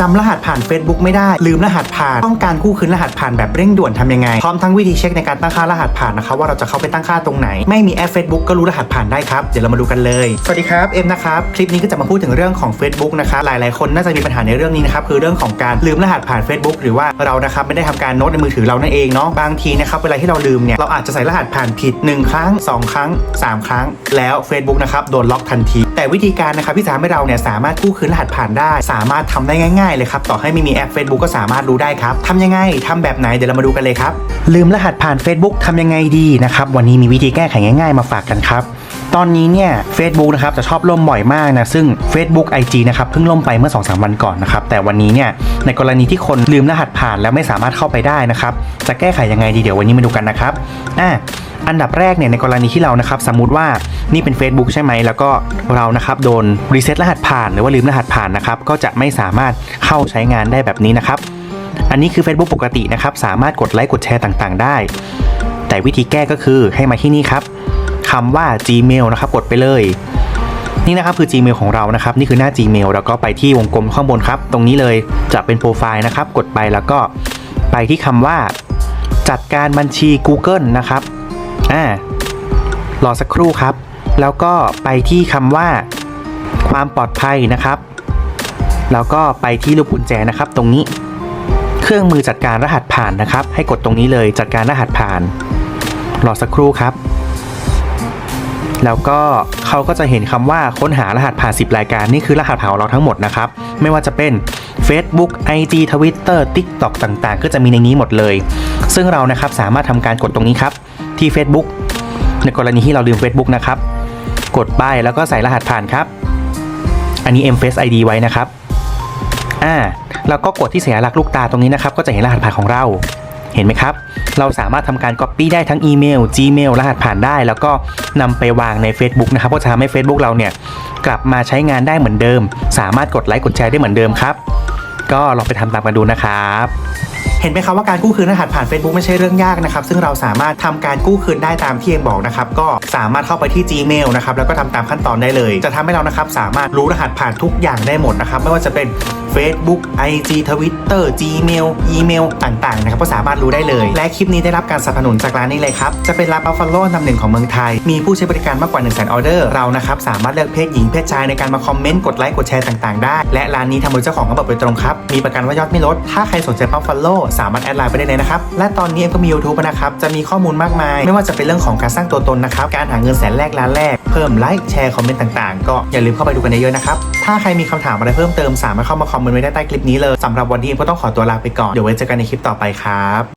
จำรหัสผ่าน Facebook ไม่ได้ ลืมรหัสผ่าน ต้องการกู้คืนรหัสผ่านแบบเร่งด่วนทำยังไง พร้อมทั้งวิธีเช็คในการตั้งค่ารหัสผ่านนะครับว่าเราจะเข้าไปตั้งค่าตรงไหน ไม่มีแอป Facebook ก็รู้รหัสผ่านได้ครับ เดี๋ยวเรามาดูกันเลย สวัสดีครับเอ็มนะครับ คลิปนี้ก็จะมาพูดถึงเรื่องของ Facebook นะครับ หลาย ๆ คนน่าจะมีปัญหาในเรื่องนี้นะครับคือเรื่องของการลืมรหัสผ่าน Facebook หรือว่าเรานะครับไม่ได้ทำการโน้ตในมือถือเรานั่นเองเนาะ บางทีนะครับเวลาที่เราลืมเนี่ยเราอาจจะใส่รหัสผ่านผิด 1 ครั้ง 2 ครั้ง 3 ครั้ง แล้ว Facebook นะครับโดนล็อกทันที แต่วิธีการนะครับที่จะทำให้เราเนี่ยสามารถกู้คืนรหัสผ่านได้ สามารถทำได้ง่ายๆเลยครับต่อให้ไม่มีแอป Facebook ก็สามารถรู้ได้ครับทำยังไงทำแบบไหนเดี๋ยวเรามาดูกันเลยครับลืมรหัสผ่าน Facebook ทำยังไงดีนะครับวันนี้มีวิธีแก้ไขง่าย ๆ มาฝากกันครับตอนนี้เนี่ย Facebook นะครับจะชอบล่มบ่อยมากนะซึ่ง Facebook IG นะครับเพิ่งล่มไปเมื่อ2-3วันก่อนนะครับแต่วันนี้เนี่ยในกรณีที่คนลืมรหัสผ่านแล้วไม่สามารถเข้าไปได้นะครับจะแก้ไขยังไงดีเดี๋ยววันนี้มาดูกันนะครับอะ อันดับแรกเนี่ยในกรณีที่เรานะครับสมมุติว่านี่เป็น Facebook ใช่ไหมแล้วก็เรานะครับโดนรีเซ็ตรหัสผ่านหรือว่าลืมรหัสผ่านนะครับก็จะไม่สามารถเข้าใช้งานได้แบบนี้นะครับ อันนี้คือ Facebook ปกตินะครับสามารถกดไลค์กดแชร์ต่างๆ ได้ แต่วิธีแก้ก็คือให้มาที่นี่ครับคำว่า Gmail นะครับกดไปเลยนี่นะครับคือ Gmail ของเรานะครับ นี่คือหน้า Gmail แล้วก็ไปที่วงกลมข้างบนครับ ตรงนี้เลยจะเป็นโปรไฟล์นะครับ กดไปแล้วก็ไปที่คำว่า จัดการบัญชี Google นะครับ อ่ารอสักครู่ครับ แล้วก็ไปที่คำว่า ความปลอดภัยนะครับ แล้วก็ไปที่รูปกุญแจนะครับ ตรงนี้ เครื่องมือจัดการรหัสผ่านนะครับ ให้กดตรงนี้เลยจัดการรหัสผ่าน รอสักครู่ครับ แล้วก็เขาก็จะเห็นคำว่าค้นหารหัสผ่าน 10 รายการนี่คือรหัสผ่านของเราทั้งหมดนะครับ ไม่ว่าจะเป็น Facebook IG Twitter TikTok ต่างๆ ก็จะมีในนี้หมดเลย ซึ่งเรานะครับสามารถทำการกดตรงนี้ครับ ที่ Facebook ในกรณีที่เราลืม Facebook นะครับ กดป้ายแล้วก็ใส่รหัสผ่านครับ อันนี้ M Face ID ไว้นะครับอ่าแล้วก็กดที่สัญลักษณ์ลูกตาตรงนี้นะครับ ก็จะเห็นรหัสผ่านของเรา เห็นไหมครับ เราสามารถทำการ Copy ได้ทั้งอีเมล Gmail รหัสผ่านได้ แล้วก็นำไปวางใน Facebook นะครับก็จะทำให้ Facebook เราเนี่ยกลับมาใช้งานได้เหมือนเดิม สามารถกดไลค์กดแชร์ได้เหมือนเดิมครับ ก็ลองไปทำตามกันดูนะครับ เห็นไหมครับว่าการกู้คืนรหัสผ่าน Facebook ไม่ใช่เรื่องยากนะครับซึ่งเราสามารถทำการกู้คืนได้ตามที่เอ็มบอกนะครับก็สามารถเข้าไปที่ Gmail นะครับแล้วก็ทำตามขั้นตอนได้เลย จะทำให้เรานะครับสามารถรู้รหัสผ่านทุกอย่างได้หมดนะครับไม่ว่าจะเป็น Facebook IG Twitter Gmail อีเมลต่างๆนะครับก็สามารถรู้ได้เลย และคลิปนี้ได้รับการสนับสนุนจากร้านนี้เลยครับ จะเป็นร้าน Buffalo อันดับหนึ่งของเมืองไทย มีผู้ใช้บริการมากกว่า1 0 0 0 0 0ออเดอร์เรานะครับสามารถเลือกเพศหญิงเพศชายในการมาคอมเมนต์กดไลค์กดแชร์ต่างๆได้ และร้านนี้ทำโดยเจ้าของระบบโดยตรงครับมีประกันว่ายอดไม่ลดถ้าใครสนใจ Buffalo สามารถแอดไลน์ไปได้เลยนะครับและตอนนี้เอ็มก็มี YouTube นะครับจะมีข้อมูลมากมาย ไม่ว่าจะเป็นเรื่องของการสร้างตัวตนนะครับการหาเงินแสนแรกล้านแรกเพิ่มไลค์แชร์คอมเมนต์ต่างๆ ก็อย่าลืมเข้าไปดูกันเยอะๆนะครับถ้าใครมีคำถามอะไรเพิ่มเติมสามารถเข้ามาคอมเมนต์ไว้ได้ใต้คลิปนี้เลยสำหรับวันนี้เอ็มก็ต้องขอตัวลาไปก่อนเดี๋ยวไว้เจอกันในคลิปต่อไปครับ